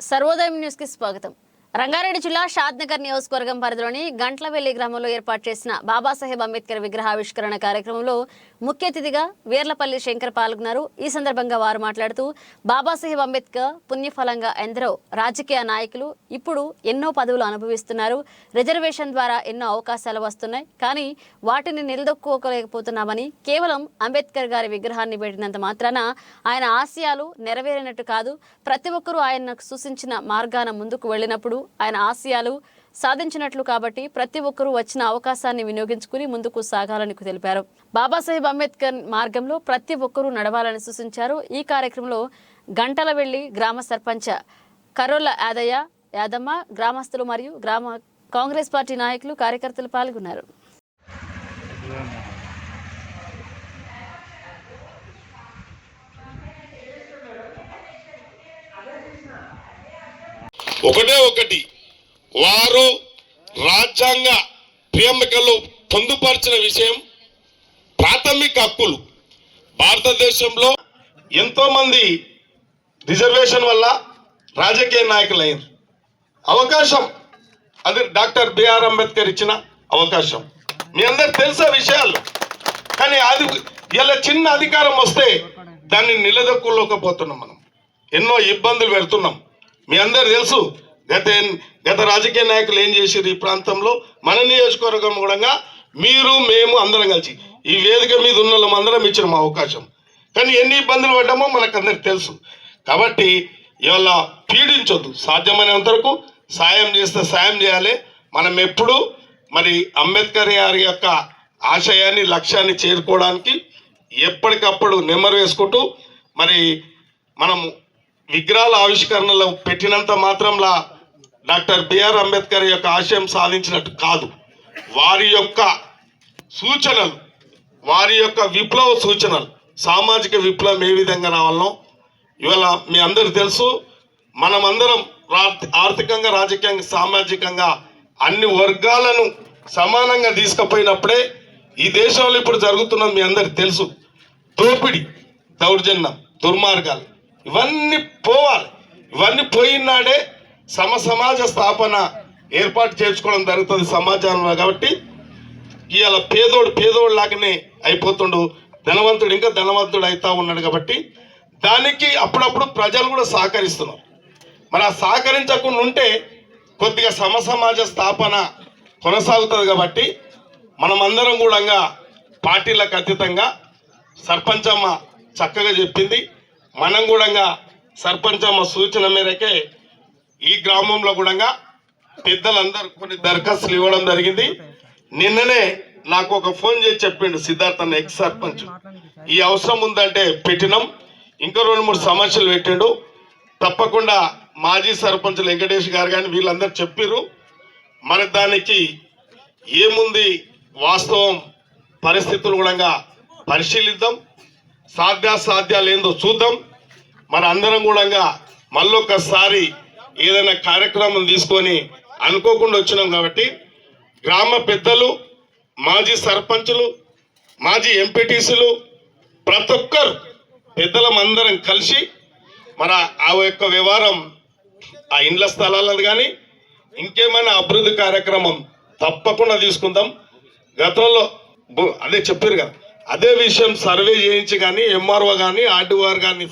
సర్వోదయం న్యూస్కి స్వాగతం. రంగారెడ్డి జిల్లా షాద్నగర్ నియోజకవర్గం పరిధిలోని గంట్లవెల్లి గ్రామంలో ఏర్పాటు చేసిన బాబాసాహెబ్ అంబేద్కర్ విగ్రహావిష్కరణ కార్యక్రమంలో ముఖ్య అతిథిగా వీర్లపల్లి శంకర్ పాల్గొన్నారు. ఈ సందర్భంగా వారు మాట్లాడుతూ బాబాసాహెబ్ అంబేద్కర్ పుణ్యఫలంగా ఎందరో రాజకీయ నాయకులు ఇప్పుడు ఎన్నో పదవులు అనుభవిస్తున్నారు. రిజర్వేషన్ ద్వారా ఎన్నో అవకాశాలు వస్తున్నాయి. కానీ వాటిని నిలదొక్కుకోలేకపోతున్నామని కేవలం అంబేద్కర్ గారి విగ్రహాన్ని పెట్టినంత మాత్రాన ఆయన ఆశయాలు నెరవేరినట్టు కాదు. ప్రతి ఒక్కరూ ఆయన సూచించిన మార్గాన ముందుకు వెళ్ళినప్పుడు ఆయన ఆశయాలు సాధించినట్లు కాబట్టి ప్రతి ఒక్కరూ వచ్చిన అవకాశాన్ని వినియోగించుకుని ముందుకు సాగాలని తెలిపారు. బాబాసాహెబ్ అంబేద్కర్ మార్గంలో ప్రతి ఒక్కరూ నడవాలని సూచించారు. ఈ కార్యక్రమంలో గంటల వెళ్ళి గ్రామ సర్పంచ్ కరోల యాదయ్య యాదమ్మ గ్రామస్తులు మరియు గ్రామ కాంగ్రెస్ పార్టీ నాయకులు కార్యకర్తలు పాల్గొన్నారు. ఒకటే ఒకటి. వారు రాజ్యాంగ ప్రేమికలు పొందుపరిచిన విషయం ప్రాథమిక హక్కులు. భారతదేశంలో ఎంతో మంది రిజర్వేషన్ వల్ల రాజకీయ నాయకులు అయ్యారు. అవకాశం అది డాక్టర్ బిఆర్ అంబేద్కర్ ఇచ్చిన అవకాశం. మీ అందరికి తెలిసే విషయాలు? కానీ అది ఇలా చిన్న అధికారం వస్తే దాన్ని నిలదొక్కులోకపోతున్నాం మనం. ఎన్నో ఇబ్బందులు పెడుతున్నాం. మీ అందరు తెలుసు గత గత రాజకీయ నాయకులు ఏం చేసారు ఈ ప్రాంతంలో? మన నియోజకవర్గం కూడా మీరు మేము అందరం కలిసి ఈ వేదిక మీద ఉన్న వాళ్ళం అందరం ఇచ్చిన మా అవకాశం. కానీ ఎన్ని ఇబ్బందులు పడ్డామో మనకందరికి తెలుసు. కాబట్టి ఇవాళ పీడించొద్దు. సాధ్యమైనంత వరకు సాయం చేస్తే సాయం చేయాలి. మనం ఎప్పుడు మరి అంబేద్కర్ గారి యొక్క ఆశయాన్ని లక్ష్యాన్ని చేరుకోవడానికి ఎప్పటికప్పుడు నెమరు వేసుకుంటూ మరి మనం విగ్రహాల ఆవిష్కరణలో పెట్టినంత మాత్రంలా డాక్టర్ బిఆర్ అంబేద్కర్ యొక్క ఆశయం సాధించినట్టు కాదు. వారి యొక్క సూచనలు వారి యొక్క విప్లవ సూచనలు సామాజిక విప్లవం ఏ విధంగా రావాలనో ఇవాళ మీ అందరు తెలుసు. మనమందరం రా- ఆర్థికంగా రాజకీయంగా సామాజికంగా అన్ని వర్గాలను సమానంగా తీసుకుపోయినప్పుడే ఈ దేశంలో ఇప్పుడు జరుగుతున్నది మీ అందరికి తెలుసు. దోపిడి దౌర్జన్యం దుర్మార్గాలు. ఇవన్నీ పోవాలి. ఇవన్నీ పోయినాడే సమ సమాజ స్థాపన ఏర్పాటు చేసుకోవడం జరుగుతుంది సమాజంలో కాబట్టి ఇవాళ పేదోడు పేదోడు లాగానే అయిపోతుండు. ధనవంతుడు ఇంకా ధనవంతుడు అవుతా ఉన్నాడు కాబట్టి దానికి అప్పుడప్పుడు ప్రజలు కూడా సహకరిస్తున్నారు. మరి ఆ సహకరించకుండా ఉంటే కొద్దిగా సమ సమాజ స్థాపన కొనసాగుతుంది కాబట్టి మనమందరం కూడా పార్టీలకు అతీతంగా సర్పంచమ్మ చక్కగా చెప్పింది. మనం కూడా సర్పంచమ్మ సూచన మేరకే ఈ గ్రామంలో కూడా పెద్దలందరూ కొన్ని దరఖాస్తులు ఇవ్వడం జరిగింది. నిన్ననే నాకు ఒక ఫోన్ చేసి చెప్పిండు సిద్ధార్థ అన్న ఎక్స్ సర్పంచ్. ఈ అవసరం ఉందంటే పెట్టినాం. ఇంకా రెండు మూడు సమస్యలు పెట్టిండు. తప్పకుండా మాజీ సర్పంచ్ వెంకటేష్ గారు కానీ వీళ్ళందరూ చెప్పిర్రు. మరి దానికి ఏముంది వాస్తవం పరిస్థితులు కూడా పరిశీలిద్దాం. సాధ్యాసాధ్యాలు ఏందో చూద్దాం. మన అందరం కూడా మళ్ళొకసారి ఏదైనా కార్యక్రమం తీసుకొని అనుకోకుండా వచ్చినాం కాబట్టి గ్రామ పెద్దలు మాజీ సర్పంచులు మాజీ ఎంపీటీసీలు ప్రతి ఒక్కరు పెద్దలం అందరం కలిసి మన ఆ యొక్క వ్యవహారం ఆ ఇండ్ల స్థలాలను కానీ ఇంకేమైనా అభివృద్ధి కార్యక్రమం తప్పకుండా తీసుకుందాం. గతంలో అదే చెప్పారు కదా అదే విషయం సర్వే చేయించి కానీ ఎంఆర్ఓ కానీ ఆర్డీఓఆర్ కానీ